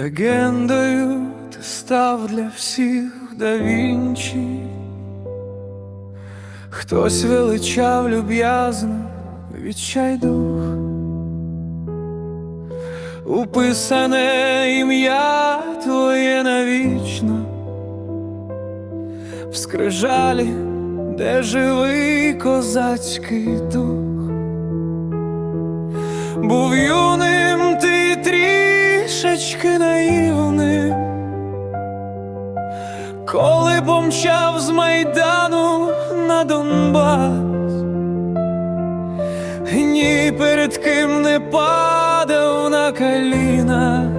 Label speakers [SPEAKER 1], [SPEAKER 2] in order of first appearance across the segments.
[SPEAKER 1] Легендою ти став для всіх да Вінчі. Хтось величав люб'язно відчайдух, Уписане ім'я твоє навічно, в скрижалі, де живий козацький дух. Був юним ти трішечки коли помчав з майдану на Донбас, ні перед ким не падав на коліна,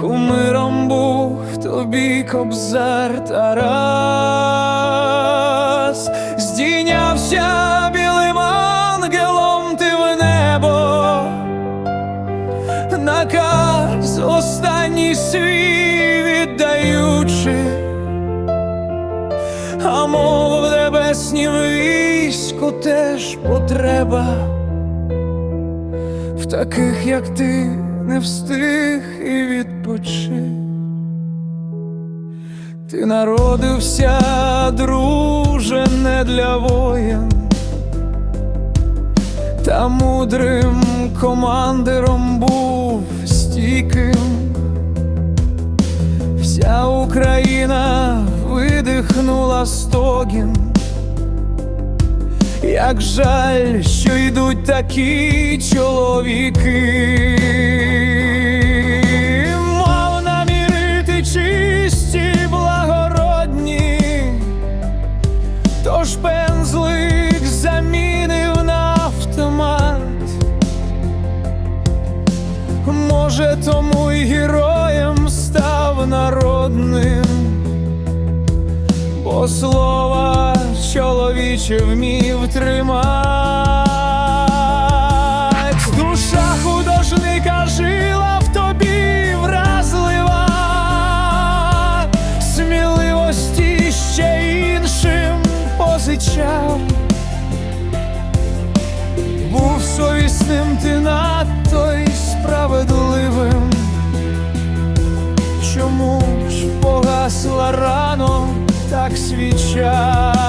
[SPEAKER 1] кумиром був тобі кобзар Тарас, здійнявся білим ангелом ти в небо, наказ останній свій теж потреба, в таких, як ти, не встиг і відпочив. Ти народився, друже, не для воєн, та мудрим командиром був стійким. Вся Україна видихнула стогін. Як жаль, що йдуть такі чоловіки, мов наміри ти чисті, благородні, тож пензлик замінив автомат. Може, тому й героєм став народним, бо слова чоловіче вмів тримать. Душа художника жила в тобі вразлива, сміливості ще іншим позичав. Був совісним ти надто й справедливим. Чому ж погасла рано так свіча?